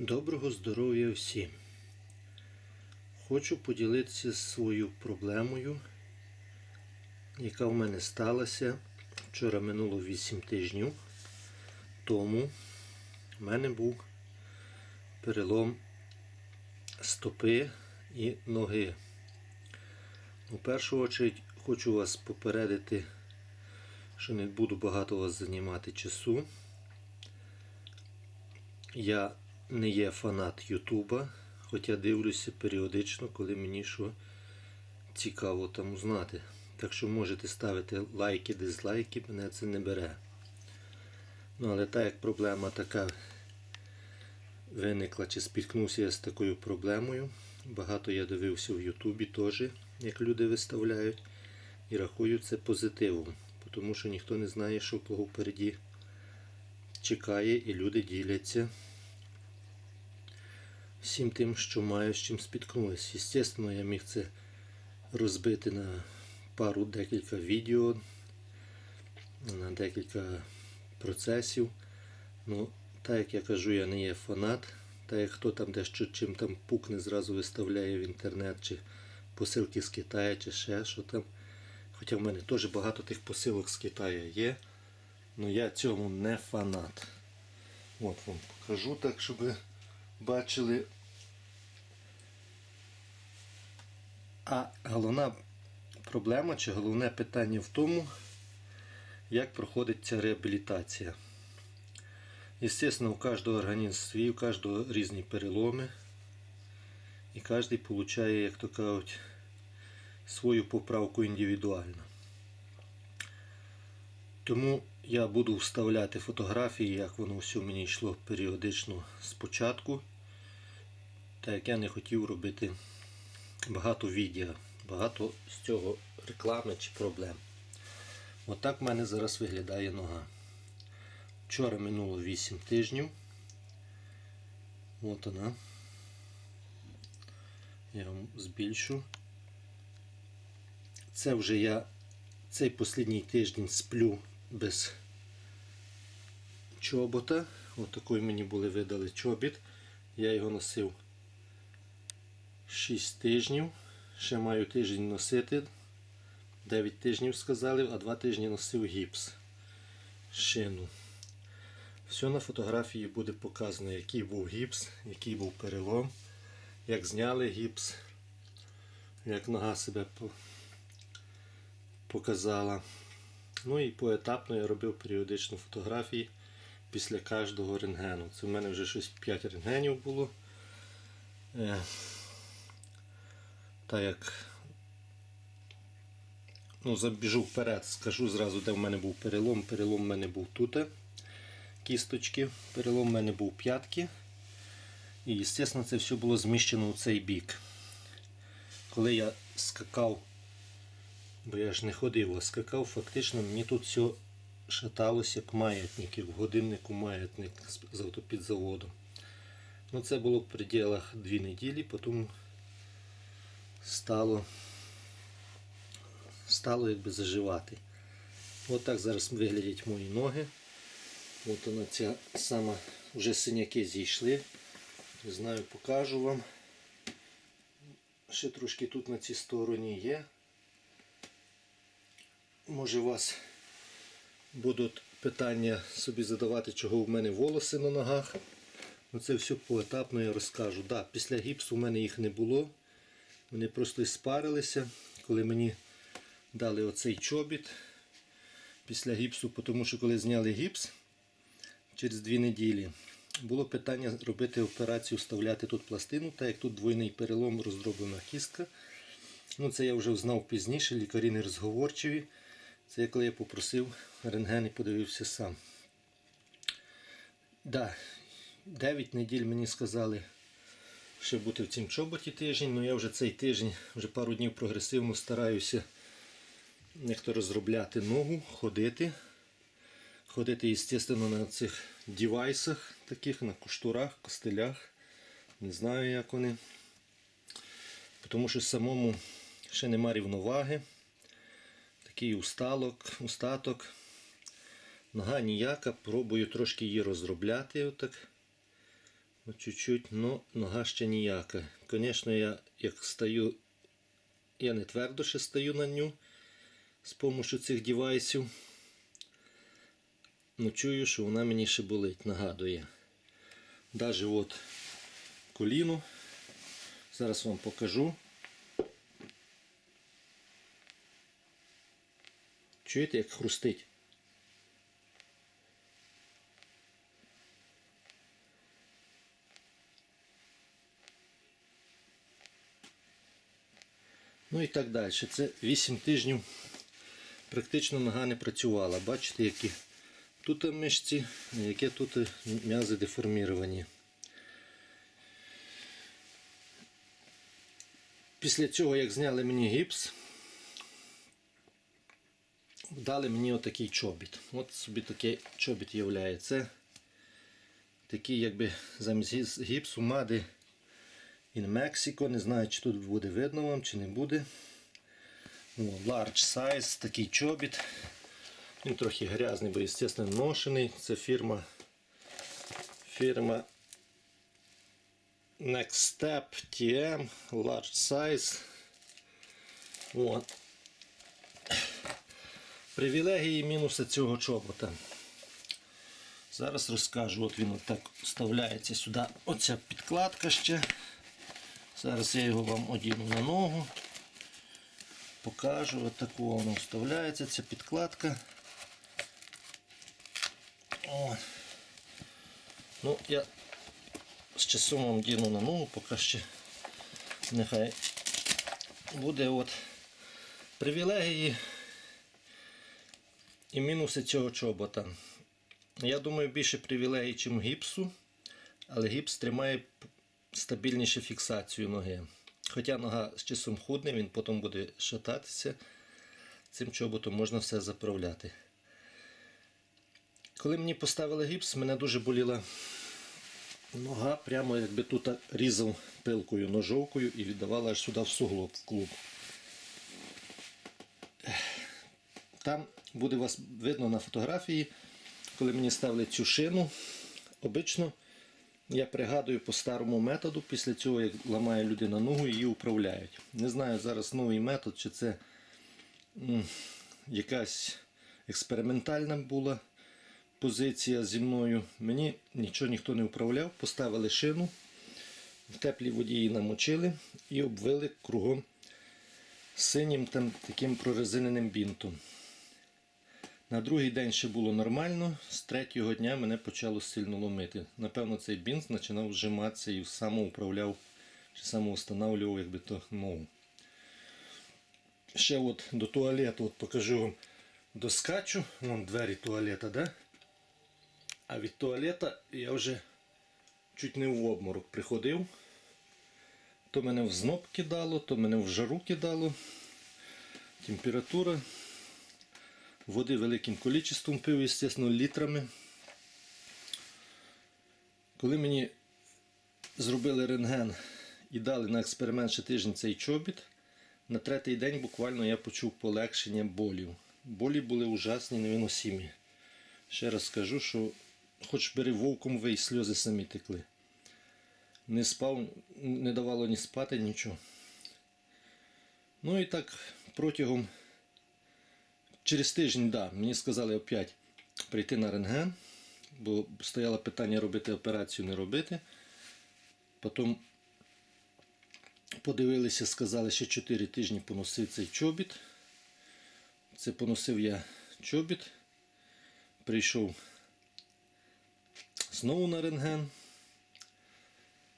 Доброго здоров'я всім! Хочу поділитися своєю проблемою, яка в мене сталася. Вчора минуло 8 тижнів тому в мене був перелом стопи і ноги. У першу очередь хочу вас попередити, що не буду багато вас займати часу. Я не є фанат Ютуба, хоча дивлюся періодично, коли мені що цікаво там узнати. Так що можете ставити лайки, дизлайки, мене це не бере. Ну, але так як проблема така виникла, чи спіткнувся я з такою проблемою. Багато я дивився в Ютубі теж, як люди виставляють, і рахую це позитивом, тому що ніхто не знає, що кого впереді чекає, і люди діляться всім тим, що маю, з чим спіткнулися. Звісно, я міг це розбити на пару декілька відео, на декілька процесів. Ну, так як я кажу, я не є фанат. Та як хто там дещо чим там пукне, зразу виставляє в інтернет, чи посилки з Китаю, чи ще що там. Хоча в мене теж багато тих посилок з Китаю є. але я цьому не фанат. От вам покажу так, щоб бачили. А головна проблема чи головне питання в тому, як проходить ця реабілітація. Естественно, у кожного організм свій, у кожного різні переломи. І кожен отримує, як то кажуть, свою поправку індивідуально. Тому я буду вставляти фотографії, як воно все мені йшло періодично спочатку. Так як я не хотів робити багато відео, багато з цього реклами чи проблем. Отак в мене зараз виглядає нога. Вчора минуло 8 тижнів. От вона. Я вам збільшу. Це вже я цей останній тиждень сплю без чобота. От такий мені були видали чобіт. Я його носив 6 тижнів. Ще маю тиждень носити. 9 тижнів сказали, а 2 тижні носив гіпс. Шину. Все на фотографії буде показано, який був гіпс, який був перелом, як зняли гіпс, як нога себе показала. Ну і поетапно я робив періодично фотографії після кожного рентгену. Це в мене вже щось 5 рентгенів було. Е, Та як ну, забіжу вперед, скажу зразу, де в мене був перелом. Перелом в мене був тут. Кісточки, перелом в мене був п'ятки. І, звісно, це все було зміщено у цей бік. Коли я скакав бо я ж не ходив, а скакав, фактично мені тут все шаталося як маятники, в годиннику маятник з автопідзаводу. Ну Це було в пределах 2 неділі, потім стало стало якби заживати. От так зараз виглядять мої ноги. От вона ця сама, вже синяки зійшли. Не знаю, покажу вам. Ще трошки тут на цій стороні є. Може у вас будуть питання собі задавати, чого в мене волоси на ногах. Ну Це все поетапно я розкажу. Да, Після гіпсу в мене їх не було. Вони просто спарилися, коли мені дали оцей чобіт після гіпсу, тому що коли зняли гіпс через дві неділі, було питання робити операцію, вставляти тут пластину, так як тут двойний перелом роздроблена кістка. Ну Це я вже знав пізніше, лікарі не розговорчиві. Це коли я попросив рентген і подивився сам. Да, 9 неділь мені сказали, ще бути в цім чоботі тиждень, але я вже цей тиждень, вже пару днів прогресивно стараюся ніхто розробляти ногу, ходити. Ходити, звісно, на цих девайсах, таких, на куштурах, костелях. Не знаю, як вони. Тому що самому ще нема рівноваги такий усталок, устаток. Нога ніяка, пробую трошки її розробляти. Отак. Ну, чуть-чуть, но нога ще ніяка. Звісно, я як стою, я не твердо ще стою на ню з допомогою цих девайсів. Ну чую, що вона мені ще болить, нагадує. Даже от коліно. Зараз вам покажу. Чуєте, як хрустить? Ну і так далі. Це 8 тижнів практично нога не працювала. Бачите, які тут мишці, які тут м'язи деформіровані. Після цього, як зняли мені гіпс, дали мені отакий чобіт. От собі такий чобіт є. Це такий, якби замість гіпсу мади in Mexico. Не знаю, чи тут буде видно вам, чи не буде. О, large size, такий чобіт. Він трохи грязний, бо, звісно, ношений. Це фірма. Фірма Next Step TM Large Size. От. Привілегії і мінуси цього чобота. Зараз розкажу. От він отак вставляється сюди. Оця підкладка ще. Зараз я його вам одіну на ногу. Покажу. От воно вставляється, ця підкладка. О. Ну, я з часом вам діну на ногу, поки ще нехай буде от привілегії і мінуси цього чобота. Я думаю, більше привілегій, ніж гіпсу, але гіпс тримає стабільніше фіксацію ноги. Хоча нога з часом худне, він потім буде шататися. Цим чоботом можна все заправляти. Коли мені поставили гіпс, мене дуже боліла нога, прямо якби тут різав пилкою ножовкою і віддавала аж сюди в суглоб в клуб. Там буде вас видно на фотографії, коли мені ставили цю шину. Обично я пригадую по старому методу, після цього, як ламає людина ногу, її управляють. Не знаю зараз новий метод, чи це якась експериментальна була позиція зі мною. Мені нічого ніхто не управляв, поставили шину, в теплій воді її намочили і обвили кругом синім там таким прорезиненим бінтом. На другий день ще було нормально, з третього дня мене почало сильно ломити. Напевно, цей бінт починав зжиматися і самоуправляв чи самоустанавлював якби то ногу. Ще от до туалету от покажу вам доскачу. Вон двері туалета, да? А від туалета я вже чуть не в обморок приходив. То мене в зноб кидало, то мене в жару кидало. Температура. Води великим кількістю пив, звісно, літрами. Коли мені зробили рентген і дали на експеримент ще тиждень цей чобіт, на третій день буквально я почув полегшення болів. Болі були ужасні, невиносимі. Ще раз скажу, що хоч бери вовком вий, сльози самі текли. Не спав, не давало ні спати, нічого. Ну і так протягом Через тиждень, да, мені сказали опять прийти на рентген, бо стояло питання робити операцію, не робити. Потім подивилися, сказали, що 4 тижні поносив цей чобіт. Це поносив я чобіт. Прийшов знову на рентген.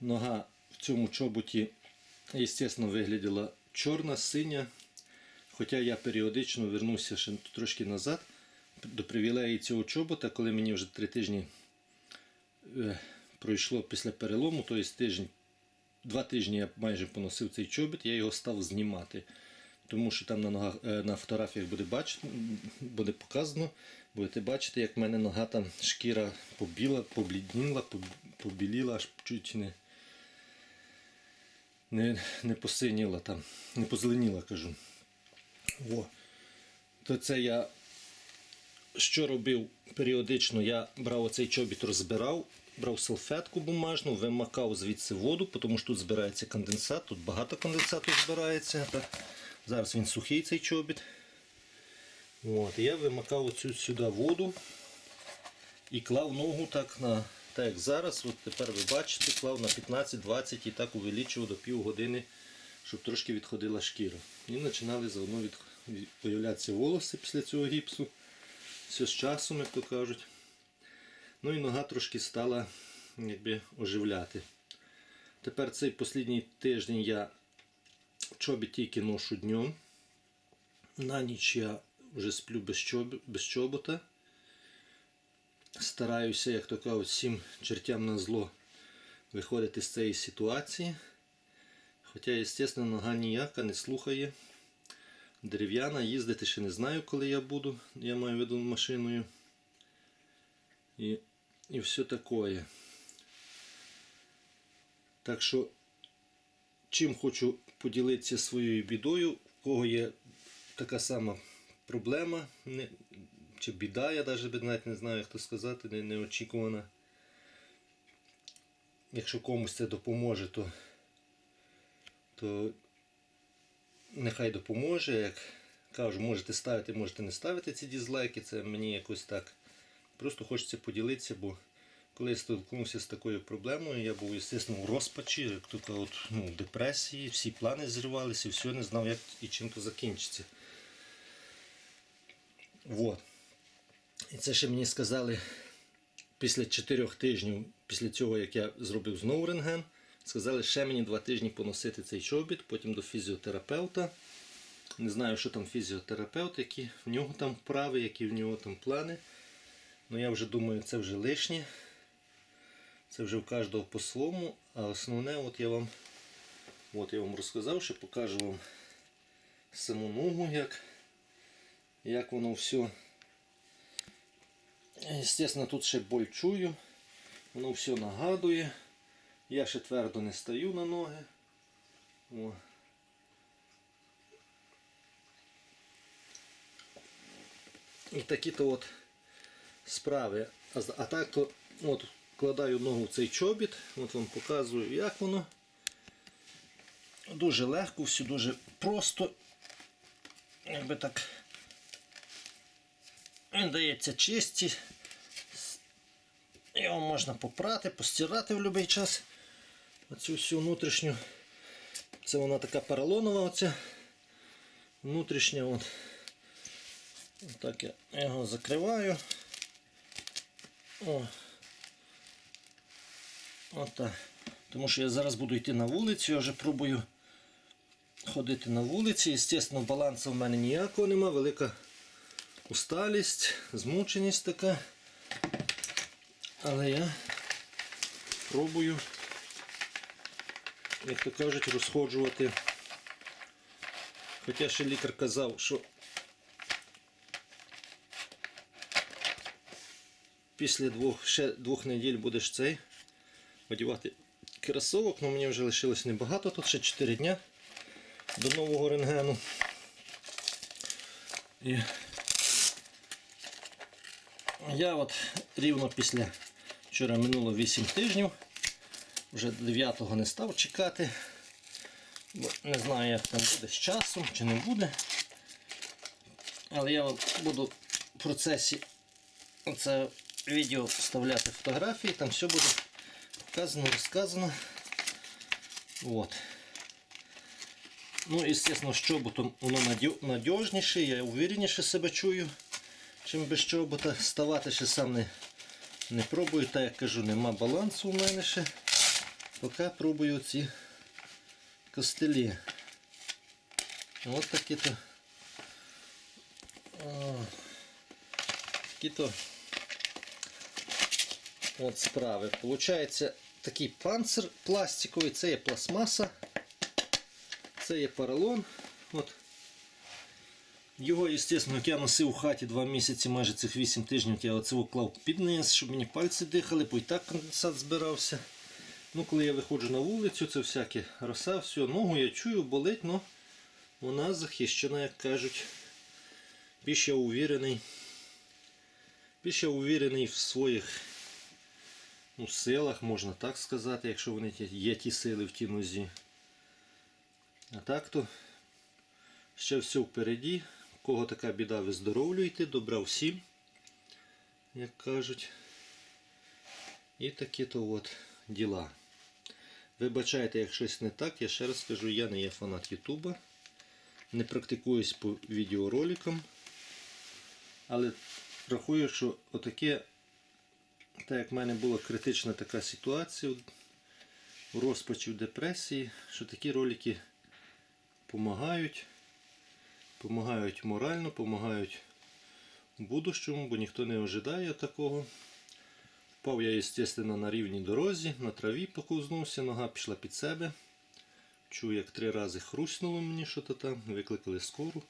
Нога в цьому чоботі, звісно, виглядала чорна, синя. Хоча я періодично вернувся ще трошки назад до привілеї цього чобота, коли мені вже три тижні е, пройшло після перелому, тобто тиждень, два тижні я майже поносив цей чобіт, я його став знімати. Тому що там на ногах, е, на фотографіях буде бачити, буде показано, будете бачити, як в мене нога там шкіра побіла, поблідніла, побіліла, аж чуть не, не, не посиніла там, не позеленіла, кажу. О. То це я що робив періодично, я брав оцей чобіт, розбирав брав салфетку бумажну, вимакав звідси воду, тому що тут збирається конденсат, тут багато конденсату збирається. Так. Зараз він сухий цей чобіт. От, я вимакав оцю сюди воду і клав ногу так на так як зараз. От тепер ви бачите, клав на 15-20 і так увеличував до пів години, щоб трошки відходила шкіра. І починали заодно від, появлятися волоси після цього гіпсу. Все з часом, як то кажуть. Ну і нога трошки стала якби, оживляти. Тепер цей останній тиждень я чобі тільки ношу днем. На ніч я вже сплю без, чоб... без чобота. Стараюся, як то кажуть, всім чертям на зло виходити з цієї ситуації. Хоча, звісно, нога ніяка не слухає. Дерев'яна, їздити ще не знаю, коли я буду. Я маю виду машиною. І, і все таке. Так що, чим хочу поділитися своєю бідою, в кого є така сама проблема, не, чи біда, я навіть не знаю, як то сказати, не, неочікувана. Якщо комусь це допоможе, то, то нехай допоможе. Як кажу, можете ставити, можете не ставити ці дізлайки, це мені якось так. Просто хочеться поділитися, бо коли я стикнувся з такою проблемою, я був, звісно, у розпачі, як то от, ну, депресії, всі плани зривалися, все, не знав, як і чим то закінчиться. Вот. І це ще мені сказали після 4 тижнів, після цього, як я зробив знову рентген, сказали, ще мені 2 тижні поносити цей чобіт, потім до фізіотерапевта. Не знаю, що там фізіотерапевт, які в нього там вправи, які в нього там плани. Ну я вже думаю, це вже лишнє. Це вже в кожного по-своєму. А основне, от я вам от я вам розказав, що покажу вам саму ногу, як, як воно все. Звісно, тут ще боль чую. Воно все нагадує. Я ще твердо не стаю на ноги. О. І такі-то от справи. А, так то от вкладаю ногу в цей чобіт, от вам показую, як воно. Дуже легко, все дуже просто. Якби так. Він дається чисті. Його можна попрати, постирати в будь-який час. Оцю всю внутрішню. Це вона така поролонова оця. Внутрішня от. Так я його закриваю. О. Отак. Тому що я зараз буду йти на вулицю, я вже пробую ходити на вулиці. Звісно, балансу в мене ніякого нема, велика усталість, змученість така. Але я пробую, як то кажуть, розходжувати. Хоча ще лікар казав, що після двох, ще двох неділь будеш цей одягати кросовок, але мені вже лишилось небагато, тут ще 4 дня до нового рентгену. І я от рівно після вчора минуло 8 тижнів, вже 9-го не став чекати, бо не знаю, як там буде з часом чи не буде. Але я буду в процесі це відео вставляти фотографії, там все буде показано, розказано. От. Ну, звісно, з чоботом воно надіжніше, я увереніше себе чую, чим без чобота. Ставати ще сам не, не пробую, так як кажу, нема балансу у мене ще. Поки пробую ці костелі. От такі то. Такі то от справи. Получається такий панцир пластиковий, це є пластмаса. Це є поролон. От. Його, звісно, я носив у хаті 2 місяці, майже цих 8 тижнів, я оце клав під низ, щоб мені пальці дихали, бо і так конденсат збирався. Ну, коли я виходжу на вулицю, це всяке роса, все, ногу я чую, болить, але вона захищена, як кажуть. Більш я уверений. Більш я уверений в своїх у силах, можна так сказати, якщо вони є ті сили в тій нозі. А так то ще все впереді. У кого така біда, виздоровлюйте, добра всім, як кажуть. І такі то от діла. Вибачайте, як щось не так, я ще раз скажу, я не є фанат Ютуба. Не практикуюсь по відеороликам. Але рахую, що отаке, так як в мене була критична така ситуація у розпачі в депресії, що такі ролики допомагають. Помагають морально, допомагають в будущому, бо ніхто не ожидає такого. Впав я, звісно, на рівній дорозі, на траві поковзнувся, нога пішла під себе. Чую, як три рази хрустнуло мені що то там, викликали скору.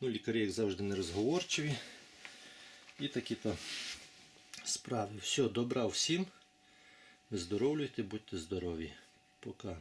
Ну, лікарі, як завжди, нерозговорчиві. І такі то справи. Все, добра всім. Виздоровлюйте, будьте здорові. Пока.